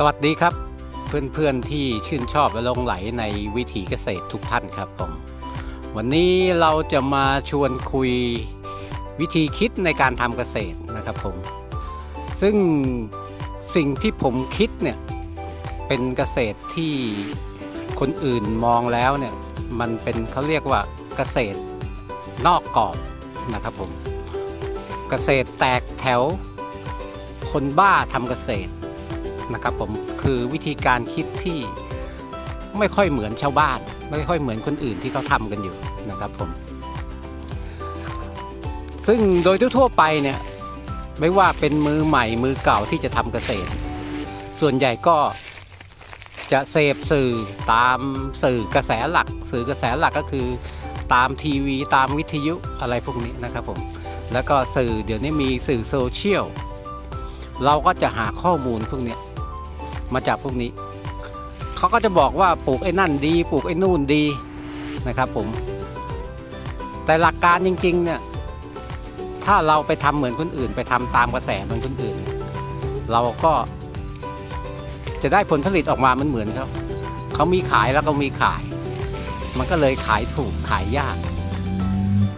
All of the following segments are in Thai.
สวัสดีครับ เพื่อนๆที่ชื่นชอบและลงไหลในวิถีเกษตรทุกท่านครับผมวันนี้เราจะมาชวนคุยวิธีคิดในการทำเกษตรนะครับผมซึ่งสิ่งที่ผมคิดเนี่ยเป็นเกษตรที่คนอื่นมองแล้วเนี่ยมันเป็นเขาเรียกว่าเกษตรนอกกรอบนะครับผมเกษตรแตกแถว คนบ้าทำเกษตร นะครับผมคือวิธีการคิดที่ไม่ค่อยเหมือนชาวบ้าน ไม่ค่อยเหมือนคนอื่นที่เขาทำกันอยู่นะครับผมซึ่งโดยทั่วไปเนี่ยไม่ว่าเป็นมือใหม่มือเก่าที่จะทำเกษตร ส่วนใหญ่ก็จะเสพสื่อตามสื่อกระแสหลัก สื่อกระแสหลักก็คือตามทีวีตามวิทยุอะไรพวกนี้นะครับผมแล้วก็สื่อเดี๋ยวนี้มีสื่อโซเชียลเราก็จะหาข้อมูลพวกนี้ มาจากพวกนี้ เขาก็จะบอกว่าปลูกไอ้นั่นดี ปลูกไอ้นู่นดีนะครับผม แต่หลักการจริง ๆ เนี่ย ถ้าเราไปทำเหมือนคนอื่น ไปทำตามกระแสเหมือนคนอื่น เราก็จะได้ผลผลิตออกมามันเหมือนเขาเขามีขายแล้วก็มีขาย มันก็เลยขายถูกขายยาก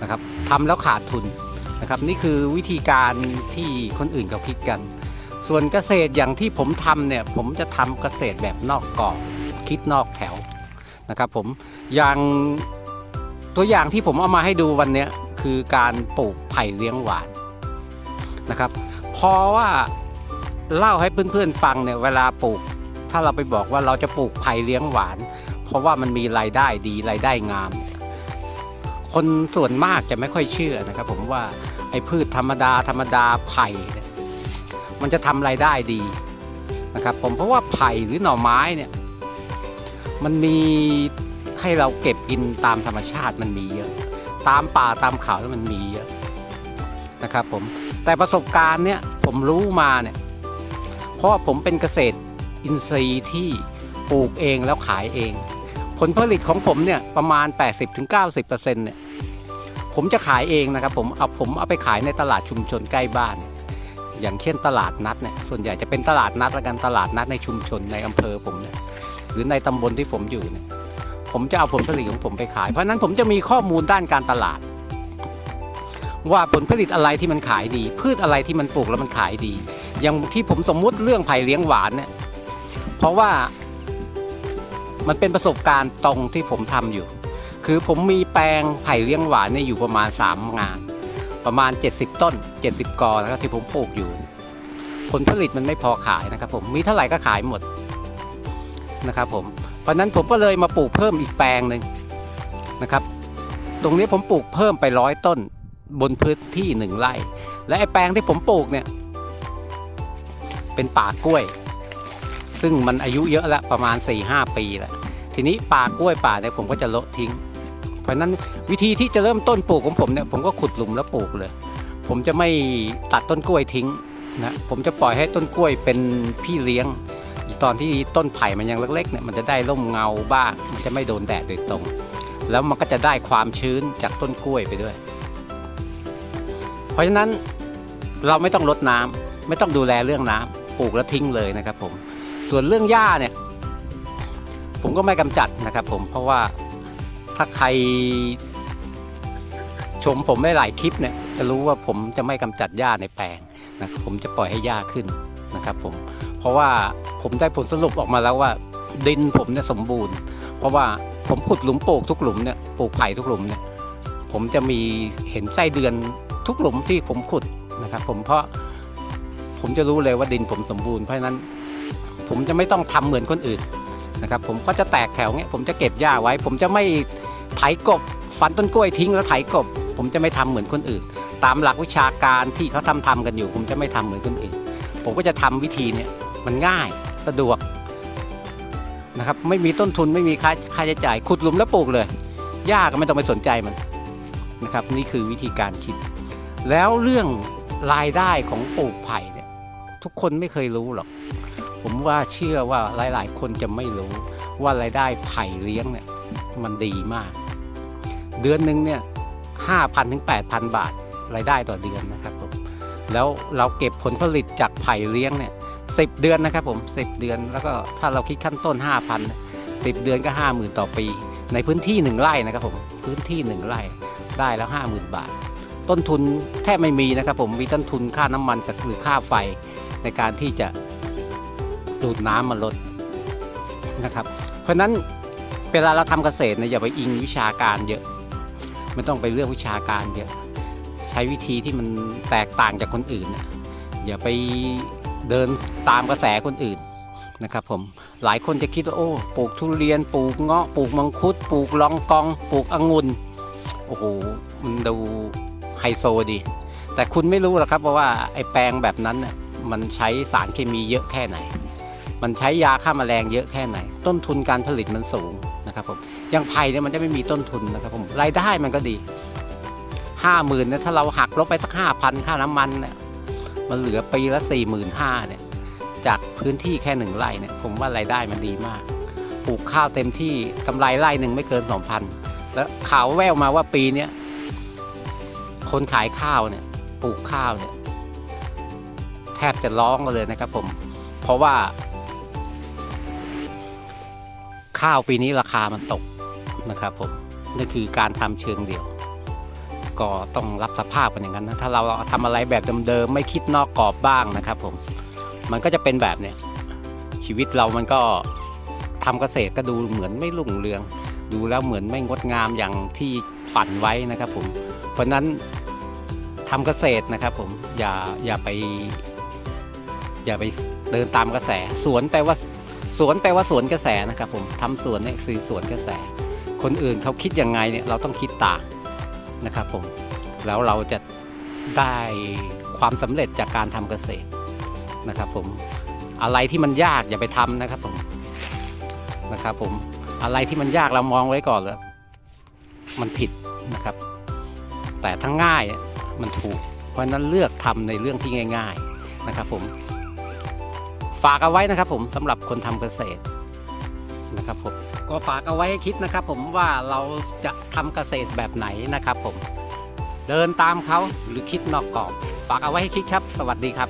นะครับทำแล้วขาดทุนนะครับ นี่คือวิธีการที่คนอื่นเขาคิดกัน ส่วนเกษตรอย่างที่ผมทำเนี่ยผมจะทำเกษตรแบบนอกกรอบคิดนอกแถวนะครับผมอย่างตัวอย่างที่ผมเอามาให้ดูวันนี้คือการปลูกไผ่เลี้ยงหวานนะครับเพราะว่าเล่าให้เพื่อนๆฟังเนี่ยเวลาปลูก ถ้าเราไปบอกว่าเราจะปลูกไผ่เลี้ยงหวาน เพราะว่ามันมีรายได้ดีรายได้งาม คนส่วนมากจะไม่ค่อยเชื่อนะครับ ผมว่าไอ้พืชธรรมดาธรรมดาไผ่ มันจะทำรายได้ดีนะครับผมเพราะว่าไผ่หรือหน่อไม้เนี่ยมันมีให้เราเก็บกินตามธรรมชาติมันมีเยอะ ตามป่าตามเขาแล้วมันมีเยอะนะครับผมแต่ประสบการณ์เนี่ยผมรู้มาเนี่ยเพราะาผมเป็นเกษตรอินทรีย์ที่ปลูกเองแล้วขายเอง ผลผลิตของผมเนี่ยประมาณ 80-90%เนี่ยผมจะขายเองนะครับผมเอาผมเอาไปขายในตลาดชุมชนใกล้บ้าน อย่างเช่นตลาดนัดเนี่ยส่วนใหญ่จะเป็นตลาดนัดละกันตลาดนัดในชุมชนในอำเภอผมเนี่ยหรือในตำบลที่ผมอยู่เนี่ยผมจะเอาผลผลิตของผมไปขาย เพราะนั้นผมจะมีข้อมูลด้านการตลาด ว่าผลผลิตอะไรที่มันขายดี พืชอะไรที่มันปลูกแล้วมันขายดี อย่างที่ผมสมมุติเรื่องไผ่เลี้ยงหวานเนี่ยเพราะว่ามันเป็นประสบการณ์ตรงที่ผมทำอยู่ คือผมมีแปลงไผ่เลี้ยงหวานเนี่ยอยู่ประมาณ 3 งาน ประมาณ 70 ต้น 70 กอนะครับที่ผมปลูกอยู่ ผลผลิตมันไม่พอขายนะครับ ผมมีเท่าไหร่ก็ขายหมดนะครับผมเพราะนั้นผมก็เลยมาปลูกเพิ่มอีกแปลงหนึ่งนะครับ ตรงนี้ผมปลูกเพิ่มไปร้อยต้นบนพื้นที่หนึ่งไร่ และไอ้แปลงที่ผมปลูกเนี่ย เป็นป่ากล้วย ซึ่งมันอายุเยอะแล้วประมาณ4-5ปีแล้วทีนี้ป่ากล้วยป่าเนี่ยผมก็จะโละทิ้ง ราะนั้นวิธีที่จะเริ่มต้นปลูกของผมเนี่ยผมก็ขุดหลุมแล้วปลูกเลย ผมจะไม่ตัดต้นกล้วยทิ้งนะผมจะปล่อยให้ต้นกล้วยเป็นพี่เลี้ยงตอนที่ต้นไผ่มันยังเล็กๆเนี่ยมันจะได้ร่มเงาบ้างมันจะไม่โดนแดดโดยตรง แล้วมันก็จะได้ความชื้นจากต้นกล้วยไปด้วย เพราะฉะนั้นเราไม่ต้องรดน้ำไม่ต้องดูแลเรื่องน้ำปลูกแล้วทิ้งเลยนะครับผมส่วนเรื่องหญ้าเนี่ยผมก็ไม่กำจัดนะครับผมเพราะว่า ถ้าใคร ชมผมได้หลายคลิปเนี่ยจะรู้ว่าผมจะไม่กำจัดหญ้าในแปลงนะครับผมจะปล่อยให้หญ้าขึ้นนะครับผมเพราะว่าผมได้ผลสรุปออกมาแล้วว่า ดินผมเนี่ยสมบูรณ์ เพราะว่าผมขุดหลุมปลูกทุกหลุมเนี่ยปลูกไผ่ทุกหลุมเนี่ยผมจะมีเห็นไส้เดือนทุกหลุมที่ผมขุดนะครับผมเพราะผมจะรู้เลยว่าดินผมสมบูรณ์เพราะฉะนั้นผมจะไม่ต้องทำเหมือนคนอื่นนะครับผมก็จะแตกแถวเงี้ยผมจะเก็บหญ้าไว้ ผมจะไม่ ไถกบฟันต้นกล้วยทิ้งแล้วไถกบ ผมจะไม่ทำเหมือนคนอื่น ตามหลักวิชาการที่เขาทำทำกันอยู่ ผมจะไม่ทำเหมือนคนอื่น ผมก็จะทำวิธีเนี่ยมันง่ายสะดวกนะครับไม่มีต้นทุนไม่มีค่าค่าใช้จ่าย ขุดหลุมแล้วปลูกเลยหญ้าก็ไม่ต้องไปสนใจมันนะครับ นี่คือวิธีการคิด แล้วเรื่องรายได้ของปลูกไผ่เนี่ยทุกคนไม่เคยรู้หรอก ผมว่าเชื่อว่าหลาย ๆ คนจะไม่รู้ว่ารายได้ไผ่เลี้ยงเนี่ย มันดีมาก เดือนหนึ่งเนี่ยห้าพันถึงแปดพันบาทรายได้ต่อเดือนนะครับผมแล้วเราเก็บผลผลิตจากไผ่เลี้ยงเนี่ย10เดือนนะครับผม10 เดือนแล้วก็ถ้าเราคิดขั้นต้น 5,000 10 เดือนก็ 50,000 ต่อปี ในพื้นที่ 1 ไร่นะครับผมพื้นที่ 1 ไร่ได้แล้ว 50,000 บาท ต้นทุนแทบไม่มีนะครับผมมีต้นทุนค่าน้ำมันกับหรือค่าไฟในการที่จะดูดน้ำมาลดนะครับ เพราะฉะนั้น เวลาเราทำเกษตรเนี่ยอย่าไปอิงวิชาการเยอะไม่ต้องไปเรื่องวิชาการเยอะใช้วิธีที่มันแตกต่างจากคนอื่นนะอย่าไปเดินตามกระแสคนอื่นนะครับผมหลายคนจะคิดว่าโอ้ปลูกทุเรียนปลูกเงาะปลูกมังคุดปลูกลองกองปลูกองุ่นโอ้โหมันดูไฮโซดี แต่คุณไม่รู้หรอกครับว่าไอ้แปลงแบบนั้นน่ะมันใช้สารเคมีเยอะแค่ไหน มันใช้ยาฆ่าแมลงเยอะแค่ไหน ต้นทุนการผลิตมันสูง นะครับผมอย่างไผ่เนี่ยมันจะไม่มีต้นทุนนะครับผมรายได้มันก็ดีห้าหมื่นเนี่ยถ้าเราหักลบไปสักห้าพันค่าน้ำมันเนี่ยมันเหลือปีละสี่หมื่นห้าเนี่ยจากพื้นที่แค่หนึ่งไร่เนี่ยผมว่ารายได้มันดีมากปลูกข้าวเต็มที่กำไรไร่หนึ่งไม่เกินสองพันแล้วข่าวแววมาว่าปีเนี้ยคนขายข้าวเนี่ยปลูกข้าวเนี่ยแทบจะร้องกันเลยนะครับผม เพราะว่า ข้าวปีนี้ราคามันตกนะครับผมนี่คือการทำเชิงเดี่ยว ก็ต้องรับสภาพกันอย่างนั้นนะถ้าเราทำอะไรแบบเดิมๆไม่คิดนอกกรอบบ้างนะครับผมมันก็จะเป็นแบบเนี้ยชีวิตเรามันก็ทำเกษตรก็ดูเหมือนไม่รุ่งเรือง ดูแล้วเหมือนไม่งดงามอย่างที่ฝันไว้นะครับผมเพราะนั้นทำเกษตรนะครับผมอย่าอย่าไป อย่าไปเดินตามกระแสสวนแปลว่า สวนแปลว่าสวนกระแสนะครับผมทำสวนเนี่ยคือสวนกระแส คนอื่นเขาคิดยังไงเนี่ยเราต้องคิดต่างนะครับผมแล้วเราจะได้ความสำเร็จจากการทำเกษตรนะครับผมอะไรที่มันยากอย่าไปทำนะครับผมนะครับผมอะไรที่มันยากเรามองไว้ก่อนแล้วมันผิดนะครับ แต่ทั้งง่ายมันถูก เพราะฉะนั้นเลือกทำในเรื่องที่ง่าย ๆนะครับผม ฝากเอาไว้นะครับผมสำหรับคนทำเกษตรนะครับผมก็ฝากเอาไว้ให้คิดนะครับ ผมว่าเราจะทำเกษตรแบบไหนนะครับ ผม เดินตามเขาหรือคิดนอกกรอบ ฝากเอาไว้ให้คิดครับ สวัสดีครับ